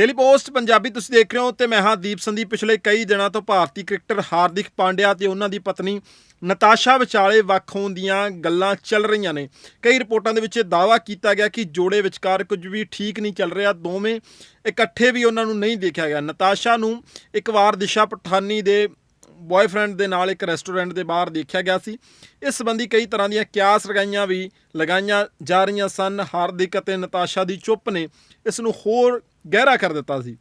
Daily post Punjabi, ਤੁਸੀਂ ਦੇਖ ਰਹੇ ਹੋ ਤੇ ਮੈਂ ਹਾਂ ਦੀਪ ਸੰਦੀਪ। ਪਿਛਲੇ ਕਈ ਦਿਨਾਂ ਤੋਂ ਭਾਰਤੀ ਕ੍ਰਿਕਟਰ ਹਾਰਦਿਕ ਪਾਂਡਿਆ ਤੇ ਉਹਨਾਂ ਦੀ ਪਤਨੀ ਨਤਾਸ਼ਾ ਵਿਚਾਲੇ ਵੱਖ ਹੋਣ ਦੀਆਂ ਗੱਲਾਂ ਚੱਲ ਰਹੀਆਂ ਨੇ। ਕਈ ਰਿਪੋਰਟਾਂ ਦੇ ਵਿੱਚ ਇਹ ਦਾਅਵਾ ਕੀਤਾ ਗਿਆ ਕਿ ਜੋੜੇ ਵਿਚਕਾਰ ਕੁਝ ਵੀ ਠੀਕ ਨਹੀਂ ਚੱਲ ਰਿਹਾ, ਦੋਵੇਂ ਇਕੱਠੇ ਵੀ ਉਹਨਾਂ ਨੂੰ ਨਹੀਂ ਦੇਖਿਆ ਗਿਆ। ਨਤਾਸ਼ਾ ਨੂੰ ਇੱਕ ਵਾਰ ਦਿਸ਼ਾ ਪਠਾਨੀ ਦੇ ਬॉयਫ੍ਰੈਂਡ ਦੇ ਨਾਲ ਇੱਕ ਰੈਸਟੋਰੈਂਟ ਦੇ ਬਾਹਰ ਦੇਖਿਆ ਗਿਆ ਸੀ। ਇਸ ਸੰਬੰਧੀ ਕਈ ਤਰ੍ਹਾਂ ਦੀਆਂ ਕਿਆਸ ਲਗਾਈਆਂ ਵੀ ਲਗਾਈਆਂ ਜਾ ਰਹੀਆਂ ਸਨ। ਹਾਰਦਿਕ ਅਤੇ ਨਤਾਸ਼ਾ ਦੀ ਚੁੱਪ ਨੇ ਇਸ ਨੂੰ ਹੋਰ ਗਹਿਰਾ ਕਰ ਦਿੱਤਾ ਸੀ।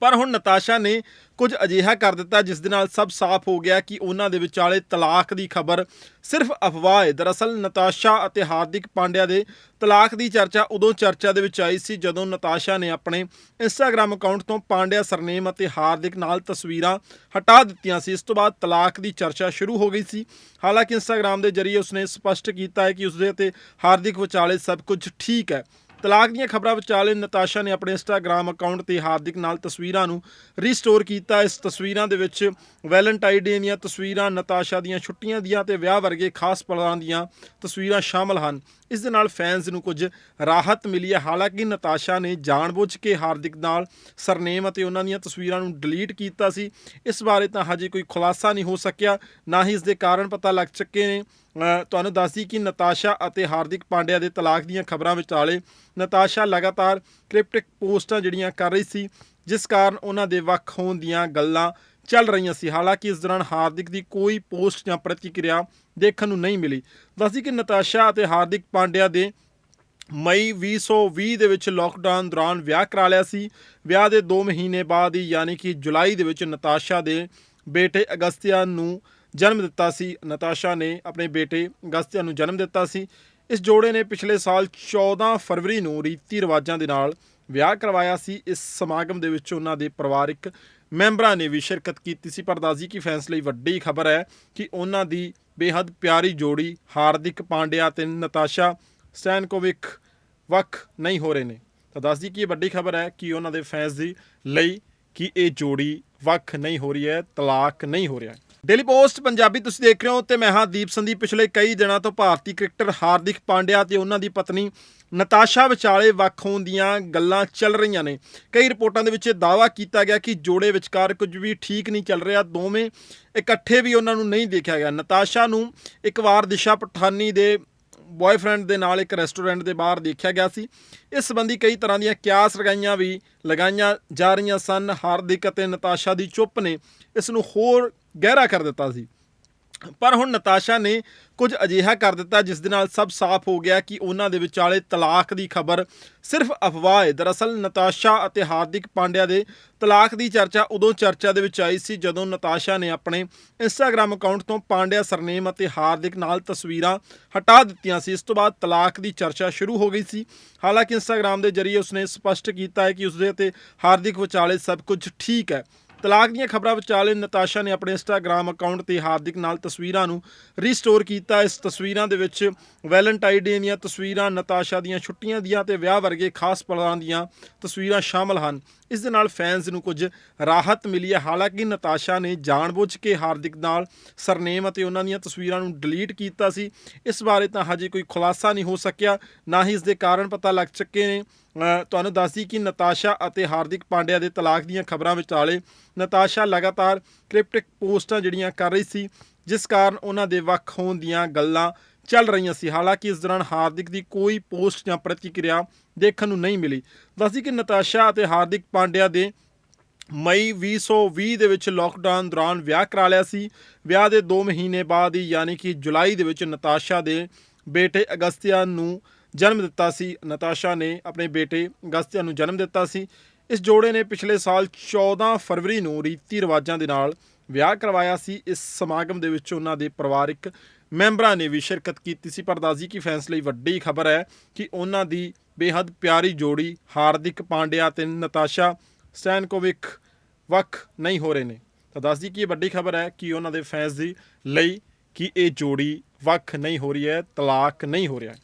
ਪਰ ਹੁਣ ਨਤਾਸ਼ਾ ਨੇ ਕੁਝ ਅਜਿਹਾ ਕਰ ਦਿੱਤਾ ਜਿਸ ਦੇ ਨਾਲ ਸਭ ਸਾਫ਼ ਹੋ ਗਿਆ ਕਿ ਉਹਨਾਂ ਦੇ ਵਿਚਾਲੇ ਤਲਾਕ ਦੀ ਖਬਰ ਸਿਰਫ ਅਫਵਾਹ ਹੈ। ਦਰਅਸਲ ਨਤਾਸ਼ਾ ਅਤੇ ਹਾਰਦਿਕ ਪਾਂਡਿਆ ਦੇ ਤਲਾਕ ਦੀ ਚਰਚਾ ਉਦੋਂ ਚਰਚਾ ਦੇ ਵਿੱਚ ਆਈ ਸੀ ਜਦੋਂ ਨਤਾਸ਼ਾ ਨੇ ਆਪਣੇ ਇੰਸਟਾਗ੍ਰam ਅਕਾਊਂਟ ਤੋਂ ਪਾਂਡਿਆ ਸਰਨੇਮ ਅਤੇ ਹਾਰਦਿਕ ਨਾਲ ਤਸਵੀਰਾਂ ਹਟਾ ਦਿੱਤੀਆਂ ਸੀ। ਇਸ ਤੋਂ ਬਾਅਦ ਤਲਾਕ ਦੀ ਚਰਚਾ ਸ਼ੁਰੂ ਹੋ ਗਈ ਸੀ। ਹਾਲਾਂਕਿ ਇੰਸਟਾਗ੍ਰam ਦੇ ਜ਼ਰੀਏ ਉਸਨੇ ਸਪਸ਼ਟ ਕੀਤਾ ਹੈ ਕਿ ਉਸਦੇ ਅਤੇ ਹਾਰਦਿਕ ਵਿਚਾਲੇ ਸਭ ਕੁਝ ਠੀਕ ਹੈ। ਤਲਾਕ ਦੀਆਂ ਖਬਰਾਂ ਵਿਚਾਲੇ ਨਤਾਸ਼ਾ ਨੇ ਆਪਣੇ ਇੰਸਟਾਗ੍ਰam ਅਕਾਊਂਟ ਤੇ ਹਾਰਦਿਕ ਨਾਲ ਤਸਵੀਰਾਂ ਨੂੰ ਰੀਸਟੋਰ ਕੀਤਾ। ਇਸ ਤਸਵੀਰਾਂ ਦੇ ਵਿੱਚ ਵੈਲੈਂਟਾਈਨ ਡੇ ਦੀਆਂ ਤਸਵੀਰਾਂ, ਨਤਾਸ਼ਾ ਦੀਆਂ ਛੁੱਟੀਆਂ ਦੀਆਂ ਤੇ ਵਿਆਹ ਵਰਗੇ ਖਾਸ ਪਲਾਂ ਦੀਆਂ ਤਸਵੀਰਾਂ ਸ਼ਾਮਲ ਹਨ। ਇਸ ਦੇ ਨਾਲ ਫੈਨਸ ਨੂੰ ਕੁਝ ਰਾਹਤ ਮਿਲੀ ਹੈ। ਹਾਲਾਂਕਿ ਨਤਾਸ਼ਾ ਨੇ ਜਾਣਬੁੱਝ ਕੇ ਹਾਰਦਿਕ ਨਾਲ ਸਰਨੇਮ ਅਤੇ ਉਹਨਾਂ ਦੀਆਂ ਤਸਵੀਰਾਂ ਨੂੰ ਡਿਲੀਟ ਕੀਤਾ ਸੀ। ਇਸ ਬਾਰੇ ਤਾਂ ਹਜੇ ਕੋਈ ਖੁਲਾਸਾ ਨਹੀਂ ਹੋ ਸਕਿਆ, ਨਾ ਹੀ ਇਸ ਦੇ ਕਾਰਨ ਪਤਾ ਲੱਗ ਚੁੱਕੇ ਨੇ ਤੁਹਾਨੂੰ ਦੱਸਦੀ ਕਿ ਨਤਾਸ਼ਾ ਅਤੇ ਹਾਰਦਿਕ ਪਾਂਡਿਆ ਦੇ ਤਲਾਕ ਦੀਆਂ ਖਬਰਾਂ ਵਿਚਾਲੇ ਨਤਾਸ਼ਾ ਲਗਾਤਾਰ ਕ੍ਰਿਪਟਿਕ ਪੋਸਟਾਂ ਜਿਹੜੀਆਂ ਕਰ ਰਹੀ ਸੀ, ਜਿਸ ਕਾਰਨ ਉਹਨਾਂ ਦੇ ਵੱਖ ਹੋਣ ਦੀਆਂ ਗੱਲਾਂ ਚੱਲ ਰਹੀਆਂ ਸੀ। ਹਾਲਾਂਕਿ ਇਸ ਦੌਰਾਨ ਹਾਰਦਿਕ ਦੀ ਕੋਈ ਪੋਸਟ ਜਾਂ ਪ੍ਰਤੀਕਿਰਿਆ ਦੇਖਣ ਨੂੰ ਨਹੀਂ ਮਿਲੀ। ਦੱਸਦੀ ਕਿ ਨਤਾਸ਼ਾ ਅਤੇ ਹਾਰਦਿਕ ਪਾਂਡਿਆ ਦੇ ਮਈ 2020 ਦੇ ਵਿੱਚ ਲੋਕਡਾਊਨ ਦੌਰਾਨ ਵਿਆਹ ਕਰਾ ਲਿਆ ਸੀ। ਵਿਆਹ ਦੇ 2 ਮਹੀਨੇ ਬਾਅਦ ਹੀ, ਯਾਨੀ ਕਿ ਜੁਲਾਈ ਦੇ ਵਿੱਚ ਨਤਾਸ਼ਾ ਦੇ ਬੇਟੇ ਅਗਸਤਿਆ ਨੂੰ ਜਨਮ ਦਿੱਤਾ ਸੀ। ਨਤਾਸ਼ਾ ਨੇ ਆਪਣੇ ਬੇਟੇ ਅਗਸਤਿਆ ਨੂੰ ਜਨਮ ਦਿੱਤਾ ਸੀ। ਇਸ ਜੋੜੇ ਨੇ ਪਿਛਲੇ ਸਾਲ 14 ਫਰਵਰੀ ਨੂੰ ਰੀਤੀ ਰਿਵਾਜਾਂ ਦੇ ਨਾਲ ਵਿਆਹ ਕਰਵਾਇਆ ਸੀ। ਇਸ ਸਮਾਗਮ ਦੇ ਵਿੱਚ ਉਹਨਾਂ ਦੇ ਪਰਿਵਾਰਿਕ ਮੈਂਬਰਾਂ ਨੇ ਵੀ ਸ਼ਿਰਕਤ ਕੀਤੀ ਸੀ। ਪਰ ਦੱਸਦੀ ਕਿ ਫੈਨਸ ਲਈ ਵੱਡੀ ਖਬਰ ਹੈ ਕਿ ਉਹਨਾਂ ਦੀ ਬੇਹੱਦ ਪਿਆਰੀ ਜੋੜੀ ਹਾਰਦਿਕ ਪਾਂਡਿਆ ਤੇ ਨਤਾਸ਼ਾ ਸਟੈਨਕੋਵਿਕ ਵੱਖ ਨਹੀਂ ਹੋ ਰਹੇ ਨੇ। ਤਾਂ ਦੱਸਦੀ ਕਿ ਇਹ ਵੱਡੀ ਖਬਰ ਹੈ ਕਿ ਉਹਨਾਂ ਦੇ ਫੈਨਸ ਦੀ ਲਈ ਕਿ ਇਹ ਜੋੜੀ ਵੱਖ ਨਹੀਂ ਹੋ ਰਹੀ ਹੈ, ਤਲਾਕ ਨਹੀਂ ਹੋ ਰਿਹਾ ਡੇਲੀ ਪੋਸਟ ਪੰਜਾਬੀ, ਤੁਸੀਂ ਦੇਖ ਰਹੇ ਹੋ ਤੇ ਮੈਂ ਹਾਂ ਦੀਪ ਸੰਦੀਪ। ਪਿਛਲੇ ਕਈ ਦਿਨਾਂ ਤੋਂ ਭਾਰਤੀ ਕ੍ਰਿਕਟਰ ਹਾਰਦਿਕ ਪਾਂਡਿਆ ਤੇ ਉਹਨਾਂ ਦੀ ਪਤਨੀ ਨਤਾਸ਼ਾ ਵਿਚਾਲੇ ਵੱਖ ਹੋਣ ਦੀਆਂ ਗੱਲਾਂ ਚੱਲ ਰਹੀਆਂ ਨੇ। ਕਈ ਰਿਪੋਰਟਾਂ ਦੇ ਵਿੱਚ ਇਹ ਦਾਅਵਾ ਅਤੇ ਉਹਨਾਂ ਦੀ ਪਤਨੀ ਨਤਾਸ਼ਾ ਵਿਚਾਲੇ ਵੱਖ ਹੋਣ ਦੀਆਂ ਗੱਲਾਂ ਚੱਲ ਰਹੀਆਂ ਨੇ ਕਈ ਰਿਪੋਰਟਾਂ ਦੇ ਵਿੱਚ ਇਹ ਦਾਅਵਾ ਕੀਤਾ ਗਿਆ ਕਿ ਜੋੜੇ ਵਿਚਕਾਰ ਕੁਝ ਵੀ ਠੀਕ ਨਹੀਂ ਚੱਲ ਰਿਹਾ, ਦੋਵੇਂ ਇਕੱਠੇ ਵੀ ਉਹਨਾਂ ਨੂੰ ਨਹੀਂ ਦੇਖਿਆ ਗਿਆ। ਨਤਾਸ਼ਾ ਨੂੰ ਇੱਕ ਵਾਰ ਦਿਸ਼ਾ ਪਠਾਨੀ ਦੇ ਬॉयਫ੍ਰੈਂਡ ਦੇ ਨਾਲ ਇੱਕ ਰੈਸਟੋਰੈਂਟ ਦੇ ਬਾਹਰ ਦੇਖਿਆ ਗਿਆ ਸੀ। ਇਸ ਸੰਬੰਧੀ ਕਈ ਤਰ੍ਹਾਂ ਦੀਆਂ ਕਿਆਸ ਲਗਾਈਆਂ ਵੀ ਲਗਾਈਆਂ ਜਾ ਰਹੀਆਂ ਸਨ। ਹਾਰਦਿਕ ਅਤੇ ਨਤਾਸ਼ਾ ਦੀ ਚੁੱਪ ਨੇ ਇਸ ਨੂੰ ਹੋਰ ਗਹਿਰਾ ਕਰ ਦਿੱਤਾ ਸੀ। ਪਰ ਹੁਣ ਨਤਾਸ਼ਾ ਨੇ ਕੁਝ ਅਜਿਹਾ ਕਰ ਦਿੱਤਾ ਜਿਸ ਦੇ ਨਾਲ ਸਭ ਸਾਫ਼ ਹੋ ਗਿਆ ਕਿ ਉਹਨਾਂ ਦੇ ਵਿਚਾਲੇ ਤਲਾਕ ਦੀ ਖਬਰ ਸਿਰਫ ਅਫਵਾਹ ਹੈ। ਦਰਅਸਲ ਨਤਾਸ਼ਾ ਅਤੇ ਹਾਰਦਿਕ ਪਾਂਡਿਆ ਦੇ ਤਲਾਕ ਦੀ ਚਰਚਾ ਉਦੋਂ ਚਰਚਾ ਦੇ ਵਿੱਚ ਆਈ ਸੀ ਜਦੋਂ ਨਤਾਸ਼ਾ ਨੇ ਆਪਣੇ ਇੰਸਟਾਗ੍ਰam ਅਕਾਊਂਟ ਤੋਂ ਪਾਂਡਿਆ ਸਰਨੇਮ ਅਤੇ ਹਾਰਦਿਕ ਨਾਲ ਤਸਵੀਰਾਂ ਹਟਾ ਦਿੱਤੀਆਂ ਸੀ। ਇਸ ਤੋਂ ਬਾਅਦ ਤਲਾਕ ਦੀ ਚਰਚਾ ਸ਼ੁਰੂ ਹੋ ਗਈ ਸੀ। ਹਾਲਾਂਕਿ ਇੰਸਟਾਗ੍ਰam ਦੇ ਜ਼ਰੀਏ ਉਸਨੇ ਸਪਸ਼ਟ ਕੀਤਾ ਹੈ ਕਿ ਉਸਦੇ ਅਤੇ ਹਾਰਦਿਕ ਵਿਚਾਲੇ ਸਭ ਕੁਝ ਠੀਕ ਹੈ। ਤਲਾਕ ਦੀਆਂ ਖਬਰਾਂ ਵਿਚਾਲੇ ਨਤਾਸ਼ਾ ਨੇ ਆਪਣੇ ਇੰਸਟਾਗ੍ਰam ਅਕਾਊਂਟ ਤੇ ਹਾਰਦਿਕ ਨਾਲ ਤਸਵੀਰਾਂ ਨੂੰ ਰੀਸਟੋਰ ਕੀਤਾ। ਇਸ ਤਸਵੀਰਾਂ ਦੇ ਵਿੱਚ ਵੈਲੈਂਟਾਈਨ ਡੇ ਦੀਆਂ ਤਸਵੀਰਾਂ, ਨਤਾਸ਼ਾ ਦੀਆਂ ਛੁੱਟੀਆਂ ਦੀਆਂ ਤੇ ਵਿਆਹ ਵਰਗੇ ਖਾਸ ਪਲਾਂ ਦੀਆਂ ਤਸਵੀਰਾਂ ਸ਼ਾਮਲ ਹਨ। ਇਸ ਦੇ ਨਾਲ ਫੈਨਸ ਨੂੰ ਕੁਝ ਰਾਹਤ ਮਿਲੀ ਹੈ। ਹਾਲਾਂਕਿ ਨਤਾਸ਼ਾ ਨੇ ਜਾਣਬੁੱਝ ਕੇ ਹਾਰਦਿਕ ਨਾਲ ਸਰਨੇਮ ਅਤੇ ਉਹਨਾਂ ਦੀਆਂ ਤਸਵੀਰਾਂ ਨੂੰ ਡਿਲੀਟ ਕੀਤਾ ਸੀ। ਇਸ ਬਾਰੇ ਤਾਂ ਹਜੇ ਕੋਈ ਖੁਲਾਸਾ ਨਹੀਂ ਹੋ ਸਕਿਆ। ਨਾ ਹੀ ਇਸ ਦੇ ਕਾਰਨ ਪਤਾ ਲੱਗ ਚੁੱਕੇ ਨੇ ਤੁਹਾਨੂੰ ਦੱਸਦੀ ਕਿ ਨਤਾਸ਼ਾ ਅਤੇ ਹਾਰਦਿਕ ਪਾਂਡਿਆ ਦੇ ਤਲਾਕ ਦੀਆਂ ਖਬਰਾਂ ਵਿਚਾਲੇ ਨਤਾਸ਼ਾ ਲਗਾਤਾਰ ਕ੍ਰਿਪਟਿਕ ਪੋਸਟਾਂ ਜਿਹੜੀਆਂ ਕਰ ਰਹੀ ਸੀ, ਜਿਸ ਕਾਰਨ ਉਹਨਾਂ ਦੇ ਵੱਖ ਹੋਣ ਦੀਆਂ ਗੱਲਾਂ ਚੱਲ ਰਹੀਆਂ ਸੀ। ਹਾਲਾਂਕਿ ਇਸ ਦੌਰਾਨ ਹਾਰਦਿਕ ਦੀ ਕੋਈ ਪੋਸਟ ਜਾਂ ਪ੍ਰਤੀਕਿਰਿਆ ਦੇਖਣ ਨੂੰ ਨਹੀਂ ਮਿਲੀ। ਦੱਸਦੀ ਕਿ ਨਤਾਸ਼ਾ ਅਤੇ ਹਾਰਦਿਕ ਪਾਂਡਿਆ ਦੇ ਮਈ 2020 ਦੇ ਵਿੱਚ ਲੋਕਡਾਊਨ ਦੌਰਾਨ ਵਿਆਹ ਕਰਾ ਲਿਆ ਸੀ। ਵਿਆਹ ਦੇ 2 ਮਹੀਨੇ ਬਾਅਦ ਹੀ, ਯਾਨੀ ਕਿ ਜੁਲਾਈ ਦੇ ਵਿੱਚ ਨਤਾਸ਼ਾ ਦੇ ਬੇਟੇ ਅਗਸਤਿਆ ਨੂੰ ਜਨਮ ਦਿੱਤਾ ਸੀ। ਨਤਾਸ਼ਾ ਨੇ ਆਪਣੇ ਬੇਟੇ ਅਗਸਤਿਆ ਨੂੰ ਜਨਮ ਦਿੱਤਾ ਸੀ। ਇਸ ਜੋੜੇ ਨੇ ਪਿਛਲੇ ਸਾਲ 14 ਫਰਵਰੀ ਨੂੰ ਰੀਤੀ ਰਿਵਾਜਾਂ ਦੇ ਨਾਲ ਵਿਆਹ ਕਰਵਾਇਆ ਸੀ। ਇਸ ਸਮਾਗਮ ਦੇ ਵਿੱਚ ਉਹਨਾਂ ਦੇ ਪਰਿਵਾਰਿਕ ਮੈਂਬਰਾਂ ਨੇ ਵੀ ਸ਼ਿਰਕਤ ਕੀਤੀ ਸੀ। ਪਰ ਦੱਸਦੀ ਕਿ ਫੈਨਸ ਲਈ ਵੱਡੀ ਖਬਰ ਹੈ ਕਿ ਉਹਨਾਂ ਦੀ ਬੇਹੱਦ ਪਿਆਰੀ ਜੋੜੀ ਹਾਰਦਿਕ ਪਾਂਡਿਆ ਤੇ ਨਤਾਸ਼ਾ ਸਟੈਨਕੋਵਿਕ ਵੱਖ ਨਹੀਂ ਹੋ ਰਹੇ ਨੇ। ਤਾਂ ਦੱਸਦੀ ਕਿ ਇਹ ਵੱਡੀ ਖਬਰ ਹੈ ਕਿ ਉਹਨਾਂ ਦੇ ਫੈਨਸ ਦੀ ਲਈ ਕਿ ਇਹ ਜੋੜੀ ਵੱਖ ਨਹੀਂ ਹੋ ਰਹੀ ਹੈ, ਤਲਾਕ ਨਹੀਂ ਹੋ ਰਿਹਾ